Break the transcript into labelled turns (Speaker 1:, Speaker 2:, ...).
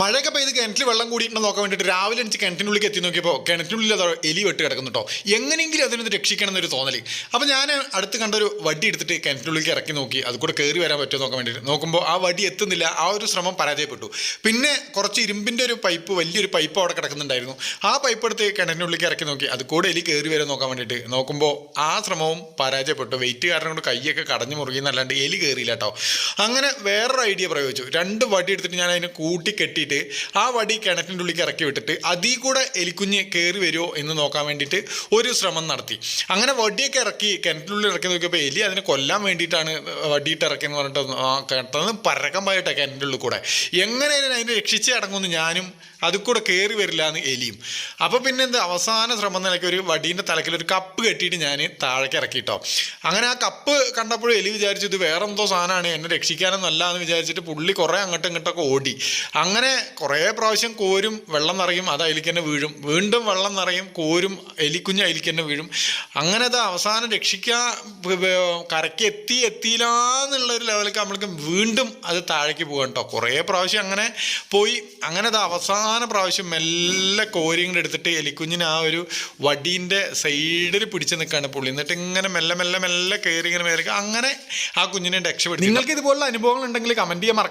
Speaker 1: മഴയൊക്കെ പെയ്ത് കിണറ്റിൽ വെള്ളം കൂടിയിട്ടുണ്ടോ നോക്കാൻ വേണ്ടിയിട്ട് രാവിലെ എനിക്ക് കിണറ്റിനുള്ളിൽ എത്തി നോക്കിയപ്പോൾ കിണറ്റിനുള്ളിൽ അത് എലി വെട്ട് കിടക്കുന്നുട്ടോ. എങ്ങനെയെങ്കിലും അതിനൊന്ന് രക്ഷിക്കണം എന്നൊരു തോന്നൽ അപ്പോൾ ഞാൻ അടുത്ത് കണ്ടൊരു വടി എടുത്തിട്ട് കിണറ്റിനുള്ളിൽ ഇറക്കി നോക്കി. അത് കൂടെ കയറി വരാൻ പറ്റുമോ നോക്കാൻ വേണ്ടിയിട്ട്. നോക്കുമ്പോൾ ആ വടി എത്തുന്നില്ല. ആ ഒരു ശ്രമം പരാജയപ്പെട്ടു. പിന്നെ കുറച്ച് ഇരുമ്പിന്റെ ഒരു പൈപ്പ് വലിയൊരു പൈപ്പ് അവിടെ കിടക്കുന്നുണ്ടായിരുന്നു. ആ പൈപ്പ് എടുത്ത് കിണറ്റിനുള്ളിൽ ഇറക്കി നോക്കി. അത് കൂടെ എലി കയറി വരാൻ നോക്കാൻ വേണ്ടിയിട്ട് നോക്കുമ്പോൾ ആ ശ്രമവും പരാജയപ്പെട്ടു. വെയിറ്റ് കാരണം കൊണ്ട് കൈയൊക്കെ കടഞ്ഞു മുറുകിയെന്നല്ലാണ്ട് എലി കയറിയില്ല കേട്ടോ അങ്ങനെ വേറൊരു ഐഡിയ പ്രയോഗിച്ചു. രണ്ട് വടി എടുത്തിട്ട് ഞാൻ അതിനെ കൂട്ടി കെട്ടിയിട്ട് ആ വടി കിണറ്റിന്റെ ഉള്ളിലേക്ക് ഇറക്കി വിട്ടിട്ട് അതിൽ കൂടെ എലിക്കുഞ്ഞ് കയറി വരുമോ എന്ന് നോക്കാൻ വേണ്ടിയിട്ട് ഒരു ശ്രമം നടത്തി. അങ്ങനെ വടിയൊക്കെ ഇറക്കി കിണറ്റിനുള്ളിൽ ഇറക്കി നോക്കിയപ്പോൾ എലി അതിനെ കൊല്ലാൻ വേണ്ടിയിട്ടാണ് വടിയിട്ട് ഇറക്കിയെന്ന് പറഞ്ഞിട്ട് കിണറ്റിന്ന് പരക്കം പോയിട്ടെ കിണറ്റിന്റെ ഉള്ളിൽ കൂടെ. എങ്ങനെ അതിനെ രക്ഷിച്ച് അടങ്ങുമെന്ന് ഞാനും അതിൽ കൂടെ കയറി വരില്ല എന്ന് എലിയും. അപ്പോൾ പിന്നെ എന്ത് അവസാന ശ്രമം നിലയ്ക്ക് ഒരു വടീന്റെ തലക്കിൽ ഒരു കപ്പ് കെട്ടിയിട്ട് ഞാൻ താഴേക്ക് ഇറക്കിയിട്ടോ അങ്ങനെ ആ കപ്പ് കണ്ടപ്പോഴും എലി വിചാരിച്ചു ഇത് വേറെ എന്തോ സാധനമാണ് എന്നെ രക്ഷിക്കാനൊന്നല്ല എന്ന് വിചാരിച്ചിട്ട് പുള്ളി കുറേ അങ്ങോട്ടും ഇങ്ങോട്ടൊക്കെ ഓടി. അങ്ങനെ കുറേ പ്രാവശ്യം കോരും വെള്ളം നിറയും അത് അതിലേക്ക് തന്നെ വീഴും. വീണ്ടും വെള്ളം നിറയും കോരും എലിക്കുഞ്ഞ് അതിലേക്ക് തന്നെ വീഴും. അങ്ങനെ അത് അവസാനം രക്ഷിക്കാൻ കരയ്ക്ക് എത്തി എത്തിയില്ല എന്നുള്ള ഒരു ലെവലിലേക്ക് നമ്മൾക്ക് വീണ്ടും അത് താഴേക്ക് പോകാം കേട്ടോ. കുറേ പ്രാവശ്യം അങ്ങനെ പോയി. അങ്ങനെ അത് അവസാന പ്രാവശ്യം മെല്ലെ കോരിങ്ങോട്ട് എടുത്തിട്ട് എലിക്കുഞ്ഞിന് ആ ഒരു വടീന്റെ സൈഡിൽ പിടിച്ച് നിൽക്കുകയാണ് പുള്ളി. എന്നിട്ട് ഇങ്ങനെ മെല്ലെ മെല്ലെ മെല്ലെ കയറി ഇങ്ങനെ മേലേക്ക്. അങ്ങനെ ആ കുഞ്ഞിനെ രക്ഷപ്പെടുത്തി. നിങ്ങൾക്ക് ഇതുപോലുള്ള അനുഭവങ്ങൾ ഉണ്ടെങ്കിൽ കമന്റ് ചെയ്യാൻ മറക്കല്ല.